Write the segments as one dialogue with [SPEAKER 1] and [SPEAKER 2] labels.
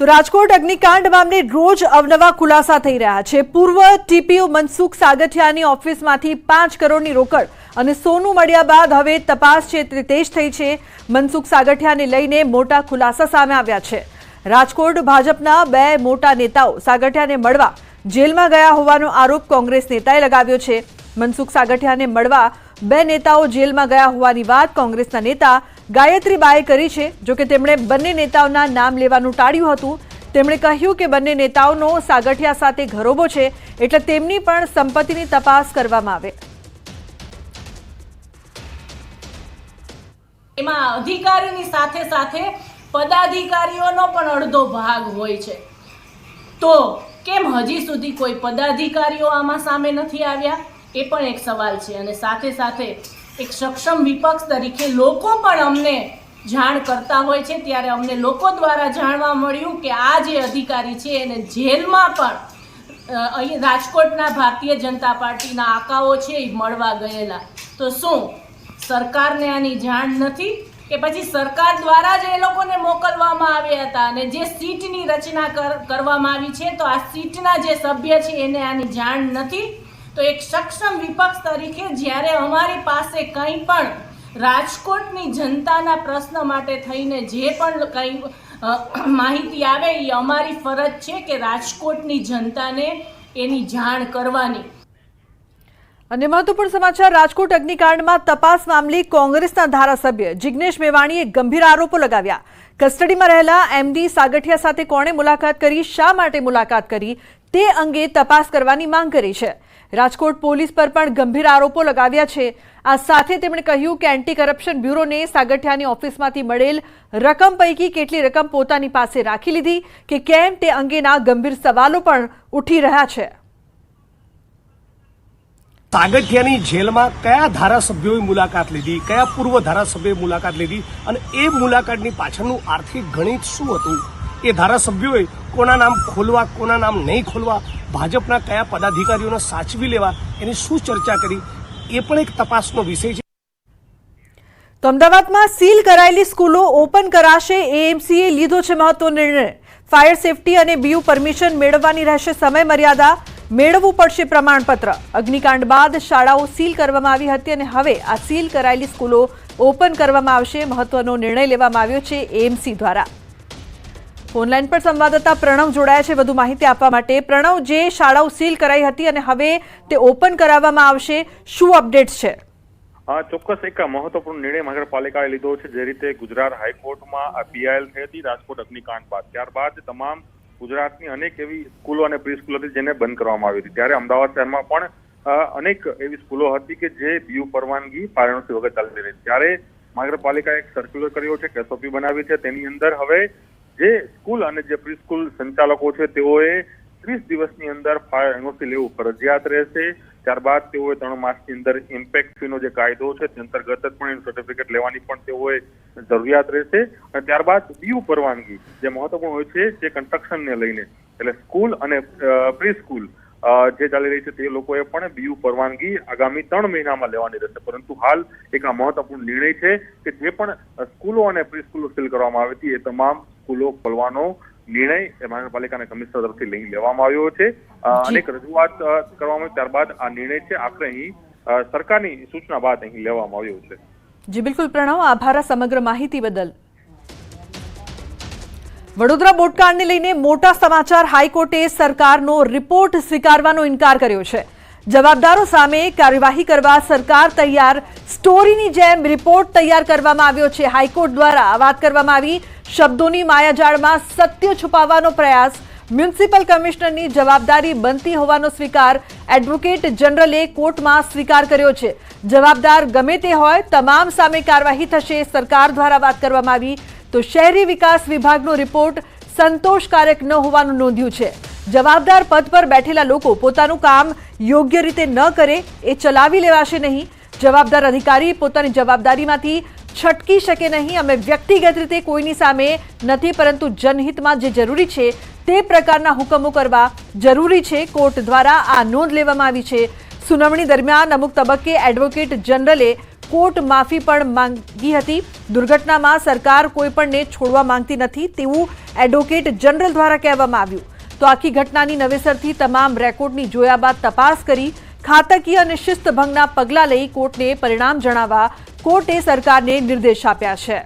[SPEAKER 1] તો રાજકોટ અગ્નિકાંડ મામલે રોજ અવનવા ખુલાસા થઈ રહ્યા છે. પૂર્વ ટીપીઓ મનસુખ સાગઠિયાની ઓફિસમાંથી પાંચ કરોડની રોકડ અને સોનું મળ્યા બાદ હવે તપાસ છે તે તેજ થઈ છે. મનસુખ સાગઠિયાને લઈને મોટા ખુલાસા સામે આવ્યા છે. રાજકોટ ભાજપના બે મોટા નેતાઓ સાગઠિયાને મળવા જેલમાં ગયા હોવાનો આરોપ કોંગ્રેસ નેતાએ લગાવ્યો છે. મનસુખ સાગઠિયાને મળવા બે નેતાઓ જેલમાં ગયા હોવાની વાત કોંગ્રેસના નેતા ગાયત્રીબાએ કરી છે. જોકે તેમણે બંને નેતાઓના નામ લેવાનું ટાળ્યું હતું. તેમણે કહ્યું કે બંને નેતાઓનો સાગઠિયા સાથે ઘરોબો છે, એટલે તેમની પણ સંપત્તિની તપાસ કરવામાં આવે.
[SPEAKER 2] એમાં અધિકારીની સાથે સાથે પદાધિકારીઓનો પણ અડધો ભાગ હોય છે. તો કેમ હજી સુધી કોઈ પદાધિકારીઓ આમાં સામે નથી આવ્યા? એ પણ એક સવાલ છે અને સાથે સાથે એક સક્ષમ વિપક્ષ તરીકે લોકો પણ અમને જાણ કરતા હોય છે. ત્યારે અમને લોકો દ્વારા જાણવા મળ્યું કે આ જે અધિકારી છે એને જેલમાં પણ અહીં રાજકોટના ભારતીય જનતા પાર્ટીના આકાઓ છે એ મળવા ગયેલા. તો શું સરકારને આની જાણ નથી? કે પછી સરકાર દ્વારા જ એ લોકોને મોકલવામાં આવ્યા હતા અને જે સીટની રચના કર- કરવામાં આવી છે, તો આ સીટના જે સભ્ય છે એને આની જાણ નથી? તો એક સક્ષમ વિપક્ષ તરીકે જ્યારે અમારી પાસે કંઈ પણ રાજકોટની જનતાના પ્રશ્ન માટે થઈને જે પણ કંઈ માહિતી આવે, એ અમારી ફરજ છે કે રાજકોટની જનતાને એની જાણ કરવાની.
[SPEAKER 1] અને મહત્વપૂર્ણ સમાચાર, રાજકોટ અગ્નિકાંડમાં તપાસ મામલે કોંગ્રેસના ધારાસભ્ય જિગ્નેશ મેવાણીએ ગંભીર આરોપો લગાવ્યા. કસ્ટડીમાં રહેલા એમડી સાગઠિયા સાથે કોણે મુલાકાત કરી, શા માટે મુલાકાત કરી, તે અંગે તપાસ કરવાની માંગ કરી છે. રાજકોટ પોલીસ પર પણ ગંભીર આરોપો લગાવ્યા છે. આ સાથે તેમણે કહ્યું કે એન્ટી કરપ્શન બ્યુરોને સાગઠિયાની ઓફિસમાંથી મળેલ રકમ પૈકી કેટલી રકમ પોતાની પાસે રાખી લીધી કે કેમ તે અંગેના ગંભીર સવાલો પણ ઉઠી રહ્યા છે.
[SPEAKER 3] સાગઠિયાની જેલમાં કયા ધારાસભ્યોએ મુલાકાત લીધી, કયા પૂર્વ ધારાસભ્યોએ મુલાકાત લીધી અને એ મુલાકાતની પાછળનું આર્થિક ગણિત શું હતું? એ ધારાસભ્યોએ કોના નામ ખોલવા, કોના નામ નહીં ખોલવા, ભાજપના કયા પદાધિકારીઓને સાચવી લેવા એની શું ચર્ચા કરી, એ પણ એક તપાસનો વિષય છે.
[SPEAKER 1] તો અમદાવાદમાં સીલ કરાયેલી સ્કૂલો ઓપન કરાશે, એએમસીએ લીધો છે મહત્વનો નિર્ણય. ફાયર સેફટી અને બીયુ પરમિશન મેળવવાની રહેશે સમય મર્યાદા મેળવવું પડશે પ્રમાણપત્ર. અગ્નિકાંડ બાદ શાળાઓ સીલ કરવામાં આવી હતી અને હવે આ સીલ કરાયેલી સ્કૂલો ઓપન કરવામાં આવશે. મહત્વનો નિર્ણય લેવામાં આવ્યો છે એએમસી દ્વારા. ફોનલાઈન પર સંવાદદાતા પ્રણવ જોડાયા છે. વધુ માહિતી આપવા માટે પ્રણવ, જે શાળાઓ સીલ કરાઈ હતી અને હવે તે ઓપન કરાવવામાં આવશે. શું અપડેટ છે?
[SPEAKER 4] ચોક્કસ એક મહત્વપૂર્ણ નિર્ણય મહાનગરપાલિકાએ લીધો છે, જે રીતે ગુજરાત હાઈકોર્ટમાં પીઆઈએલ થઈ હતી, રાજકોટ અગ્નિકાંડ બાદ. ત્યારબાદ તમામ ગુજરાતની અનેક એવી સ્કૂલો અને પ્રી સ્કૂલો હતી જેને બંધ કરવામાં આવી હતી. ત્યારે અમદાવાદ શહેરમાં પણ અનેક એવી સ્કૂલો હતી કે જે બીયુ પરવાનગી પારણસી વગર ચાલી રહી ત્યારે મહાનગરપાલિકાએ એક સર્ક્યુલર કર્યો છે એસઓપી બનાવી છે. તેની અંદર હવે જે સ્કૂલ અને જે પ્રી સ્કૂલ સંચાલકો છે, તેઓએ ત્રીસ દિવસની અંદર ફાયર એનઓસી લેવું ફરજિયાત રહેશે. ત્યારબાદ તેઓએ ત્રણ માસની અંદર ઇમ્પેક્ટ ફીનો જે કાયદો છે, તે અંતર્ગત જ પણ એનું સર્ટિફિકેટ લેવાની પણ તેઓએ જરૂરિયાત રહેશે. અને ત્યારબાદ બીયુ પરવાનગી જે મહત્વપૂર્ણ હોય છે જે કન્સ્ટ્રક્શનને લઈને. એટલે સ્કૂલ અને પ્રી સ્કૂલ જે ચાલી રહી છે, તે લોકોએ પણ બીયુ પરવાનગી આગામી ત્રણ મહિનામાં લેવાની રહેશે. પરંતુ હાલ એક આ મહત્વપૂર્ણ નિર્ણય છે કે જે પણ સ્કૂલો અને પ્રી સ્કૂલો સીલ કરવામાં આવી હતી, એ તમામ સ્કૂલો ખોલવાનો નિર્ણય મહાનગરપાલિકાના કમિશનર તરફથી લઈ લેવામાં આવ્યો છે. અનેક રજૂઆત કરવામાં આવી ત્યારબાદ આ નિર્ણય છે. આખરે અહીં સરકારની સૂચના બાદ અહીં લેવામાં આવ્યો છે.
[SPEAKER 1] જી બિલકુલ પ્રણવ આભાર સમગ્ર માહિતી બદલ. વડોદરા બોટકાંડને લઈને મોટા સમાચાર. હાઈકોર્ટે સરકારનો રિપોર્ટ સ્વીકારવાનો ઇનકાર કર્યો છે. જવાબદારો સામે કાર્યવાહી કરવા સરકાર તૈયાર. સ્ટોરીની જેમ રિપોર્ટ તૈયાર કરવામાં આવ્યો છે. હાઈકોર્ટ દ્વારા વાત કરવામાં આવી. શબ્દોની માયાજાળમાં સત્ય છુપાવવાનો પ્રયાસ. મ્યુનિસિપલ કમિશનરની જવાબદારી બનતી હોવાનો સ્વીકાર. એડવોકેટ જનરલે કોર્ટમાં સ્વીકાર કર્યો છે. જવાબદાર ગમે તે હોય, તમામ સામે કાર્યવાહી થશે, સરકાર દ્વારા વાત કરવામાં આવી. તો શહેરી વિકાસ વિભાગનો રિપોર્ટ સંતોષકારક ન હોવાનું નોંધ્યું છે. જવાબદાર પદ પર બેઠેલા લોકો પોતાનું કામ યોગ્ય રીતે ન કરે એ ચલાવી લેવાશે નહીં. જવાબદાર અધિકારી પોતાની જવાબદારીમાંથી છટકી શકે નહીં. અમે વ્યક્તિગત રીતે કોઈની સામે નથી, પરંતુ જનહિતમાં જે જરૂરી છે તે પ્રકારના હુકમો કરવા જરૂરી છે. કોર્ટ દ્વારા આ નોંધ લેવામાં આવી છે. સુનાવણી દરમિયાન અમુક તબક્કે એડવોકેટ જનરલે કોર્ટ માફી પણ માંગી હતી. દુર્ઘટનામાં સરકાર કોઈપણને છોડવા માંગતી નથી તેવું એડવોકેટ જનરલ દ્વારા કહેવામાં આવ્યું. તો આખી ઘટનાની નવેસરથી તમામ રેકોર્ડની જોયા બાદ તપાસ કરી, ખાતાકીય અને શિસ્તભંગના પગલાં લઈ કોર્ટને પરિણામ જણાવવા કોર્ટે સરકારને નિર્દેશ આપ્યા છે.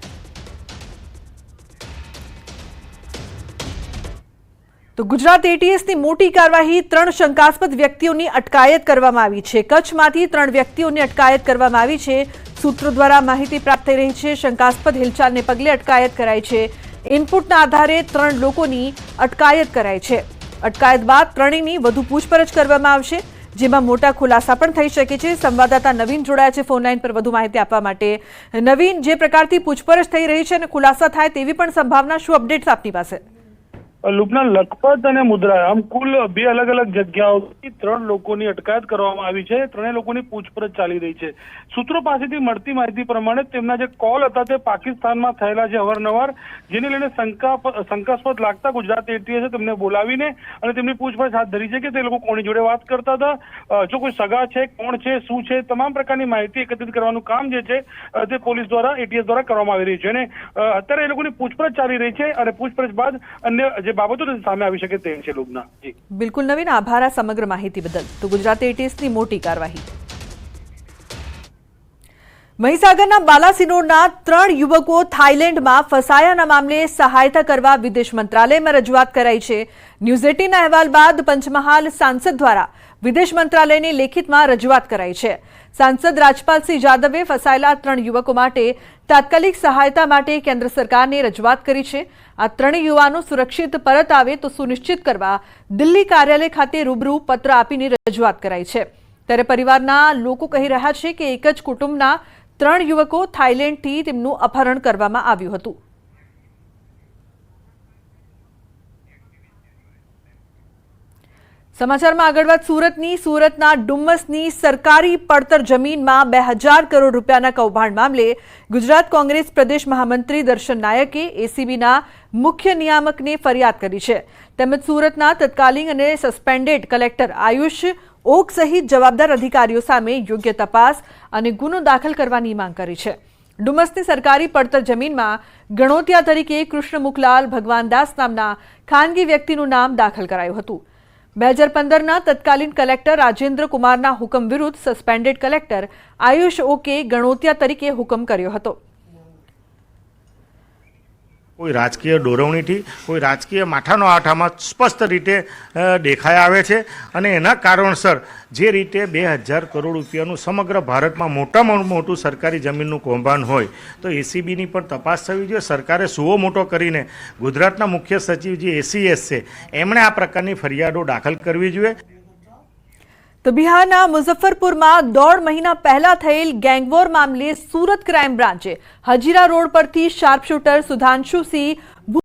[SPEAKER 1] તો ગુજરાત એટીએસની મોટી કાર્યવાહી ત્રણ શંકાસ્પદ વ્યક્તિઓની અટકાયત કરવામાં આવી છે. કચ્છમાંથી ત્રણ વ્યક્તિઓની અટકાયત કરવામાં આવી છે. સૂત્રો દ્વારા માહિતી પ્રાપ્ત થઈ રહી છે. શંકાસ્પદ હિલચાલને પગલે અટકાયત કરાઈ છે. ઇનપુટના આધારે ત્રણ લોકોની અટકાયત કરાઈ છે. અટકાયત બાદ ત્રણેયની વધુ પૂછપરછ કરવામાં આવશે, જેમાં મોટા ખુલાસા પણ થઈ શકે છે. સંવાદદાતા નવીન જોડાયા છે ફોન લાઈન પર વધુ માહિતી આપવા માટે. નવીન, જે પ્રકારથી પૂછપરછ થઈ રહી છે અને ખુલાસા થાય તેવી પણ સંભાવના, શું અપડેટ્સ આપની પાસે?
[SPEAKER 5] લુપના લખપત અને મુદ્રા. આમ કુલ બે અલગ અલગ જગ્યાઓથી ત્રણ લોકોની અટકાયત કરવામાં આવી છે. ત્રણેય લોકોની પૂછપરછ ચાલી રહી છે. સૂત્રો પાસેથી મળતી માહિતી પ્રમાણે તેમના જે કોલ હતા તે પાકિસ્તાનમાં થયેલા છે અવારનવાર, જેને લઈને શંકા શંકાસ્પદ લાગતા ગુજરાત એટીએસે તેમને બોલાવીને અને તેમની પૂછપરછ હાથ ધરી છે કે તે લોકો કોની જોડે વાત કરતા હતા જો કોઈ સગા છે, કોણ છે, શું છે, તમામ પ્રકારની માહિતી એકત્રિત કરવાનું કામ જે છે તે પોલીસ દ્વારા, એટીએસ દ્વારા કરવામાં આવી રહ્યું છે. અને અત્યારે એ લોકોની પૂછપરછ ચાલી રહી છે અને પૂછપરછ બાદ અન્ય જે બાબતો છે સામે આવી શકે તેમ છે લુબના. જી.
[SPEAKER 1] બિલકુલ નવીન આભાર આ સમગ્ર માહિતી બદલ. તો ગુજરાત એટીએસની મોટી કાર્યવાહી. મહીસાગરના બાલાસિનોરના ત્રણ યુવકો થાઇલેન્ડમાં ફસાયાના મામલે સહાયતા કરવા વિદેશ મંત્રાલયમાં રજૂઆત કરાઈ છે. ન્યૂઝ એટીના અહેવાલ બાદ પંચમહાલ સાંસદ દ્વારા વિદેશ મંત્રાલયની લેખિતમાં રજૂઆત કરાઈ છે. સાંસદ રાજપાલસિંહ જાદવે ફસાયેલા ત્રણ યુવકો માટે તાત્કાલિક સહાયતા માટે કેન્દ્ર સરકારને રજૂઆત કરી છે. આ ત્રણેય યુવાનો સુરક્ષિત પરત આવે તો સુનિશ્ચિત કરવા દિલ્હી કાર્યાલય ખાતે રૂબરૂ પત્ર આપીને રજૂઆત કરાઈ છે. ત્યારે પરિવારના લોકો કહી રહ્યા છે કે એક જ કુટુંબના ત્રણ યુવકો થાઇલેન્ડથી તેમનું અપહરણ કરવામાં આવ્યું હતું. સમાચારમાં આગળ વાત, સુરતની, સુરતના ડુમ્મસની સરકારી પડતર જમીનમાં બે હજાર કરોડ રૂપિયાના કૌભાંડ મામલે ગુજરાત કોંગ્રેસ પ્રદેશ મહામંત્રી દર્શન નાયકે એસીબીના મુખ્ય નિયામકને ફરિયાદ કરી છે. તેમજ સુરતના તત્કાલીન અને સસ્પેન્ડેડ કલેક્ટર આયુષ ઓક સહિત જવાબદાર અધિકારીઓ સામે યોગ્ય તપાસ અને ગુનો દાખલ કરવાની માંગ કરી છે. ડુમસની સરકારી પડતર જમીનમાં ગણોતિયા તરીકે કૃષ્ણ મુખલાલ ભગવાનદાસ નામના ખાનગી વ્યક્તિનું નામ દાખલ કરાયું હતું. બે હજાર પંદરના તત્કાલીન કલેક્ટર રાજેન્દ્ર કુમારના હુકમ વિરુદ્ધ સસ્પેન્ડેડ કલેક્ટર આયુષ ઓકે ગણોતિયા તરીકે હુકમ કર્યો હતો.
[SPEAKER 6] કોઈ રાજકીય દોરવણીથી, કોઈ રાજકીય માથાનો આઠામાં સ્પષ્ટ રીતે દેખાઈ આવે છે. અને એના કારણસર જે રીતે બે હજાર કરોડ રૂપિયાનું સમગ્ર ભારતમાં મોટામાં મોટું સરકારી જમીનનું કૌભાંડ હોય, તો એસીબીની પણ તપાસ થવી જોઈએ. સરકારે સુઓ મોટો કરીને ગુજરાતના મુખ્ય સચિવ જે એસીએસ છે, એમણે આ પ્રકારની ફરિયાદો દાખલ કરવી જોઈએ.
[SPEAKER 1] તો બિહારના મુઝફ્ફરપુરમાં દોઢ મહિના પહેલા થયેલ ગેંગવોર મામલે સુરત ક્રાઇમ બ્રાન્ચે હજીરા રોડ પરથી શાર્પશૂટર સુધાંશુસિંહ